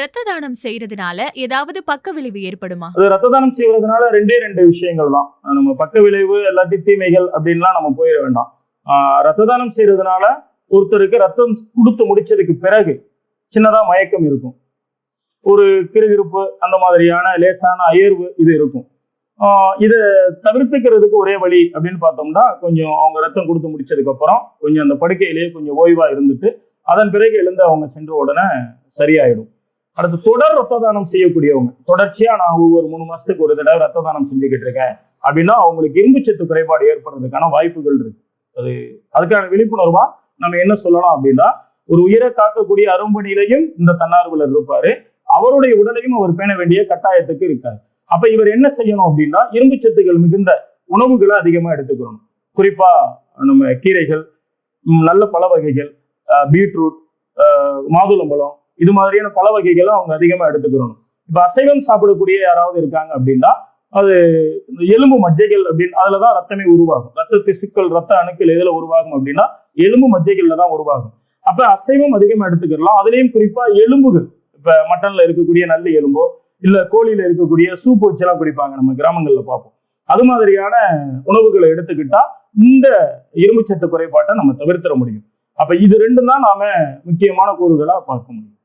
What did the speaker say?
ரத்த தானம் செய்யறதுனால ஏதாவது பக்க விளைவு ஏற்படுமா? அது ரத்த தானம் செய்யறதுனால ரெண்டே ரெண்டு விஷயங்கள் தான் நம்ம பக்க விளைவு இல்லாட்டி தீமைகள் அப்படின்லாம் நம்ம போயிட வேண்டாம். ரத்த தானம் செய்யறதுனால ஒருத்தருக்கு ரத்தம் கொடுத்து முடிச்சதுக்கு பிறகு சின்னதா மயக்கம் இருக்கும். ஒரு கிருகிருப்பு அந்த மாதிரியான லேசான அயர்வு இது இருக்கும். இதை தவிர்த்துக்கிறதுக்கு ஒரே வழி அப்படின்னு பார்த்தோம்னா கொஞ்சம் அவங்க ரத்தம் கொடுத்து முடிச்சதுக்கு அப்புறம் கொஞ்சம் அந்த படுக்கையிலேயே கொஞ்சம் ஓய்வா இருந்துட்டு அதன் பிறகு எழுந்து அவங்க சென்ற உடனே சரியாயிடும். அடுத்து தொடர் ரத்த தானம் செய்யக்கூடியவங்க. தொடர்ச்சியா நான் ஒவ்வொரு மூணு மாசத்துக்கு ஒரு தடவை ரத்த தானம் செஞ்சுக்கிட்டு இருக்கேன். அப்படின்னா அவங்களுக்கு இரும்புச்சத்து குறைபாடு ஏற்படுறதுக்கான வாய்ப்புகள் இருக்கு. அது அதுக்கான விழிப்புணர்வா நம்ம என்ன சொல்லலாம் அப்படின்னா ஒரு உயிரை காக்கக்கூடிய அரும்பணியிலையும் இந்த தன்னார்வலர் இருப்பாரு. அவருடைய உடலையும் அவர் பேண வேண்டிய கட்டாயத்துக்கு இருக்காரு. அப்ப இவர் என்ன செய்யணும் அப்படின்னா இரும்பு சத்துக்கள் மிகுந்த உணவுகளை அதிகமா எடுத்துக்கணும். குறிப்பா நம்ம கீரைகள் நல்ல பழ வகைகள் பீட்ரூட் மாதுளம்பழம் இது மாதிரியான பல வகைகளை அவங்க அதிகமா எடுத்துக்கிறணும். இப்ப அசைவம் சாப்பிடக்கூடிய யாராவது இருக்காங்க அப்படின்னா அது இந்த எலும்பு மஜ்ஜைகள் அப்படின்னு அதுலதான் ரத்தமே உருவாகும். ரத்த திசுக்கள் ரத்த அணுக்கள் எதுல உருவாகும் அப்படின்னா எலும்பு மஜ்ஜைகள்ல தான் உருவாகும். அப்ப அசைவம் அதிகமா எடுத்துக்கலாம் அதுலயும் குறிப்பா எலும்புகள். இப்ப மட்டன்ல இருக்கக்கூடிய நல்ல எலும்போ இல்ல கோழியில இருக்கக்கூடிய சூப் வச்செல்லாம் குடிப்பாங்க. நம்ம கிராமங்கள்ல பார்ப்போம். அது மாதிரியான உணவுகளை எடுத்துக்கிட்டா இந்த இரும்புச்சத்து குறைபாட்டை நம்ம தவிர்த்திட முடியும். அப்ப இது ரெண்டும் தான் நாம முக்கியமான கூறுகளா பார்க்க முடியும்.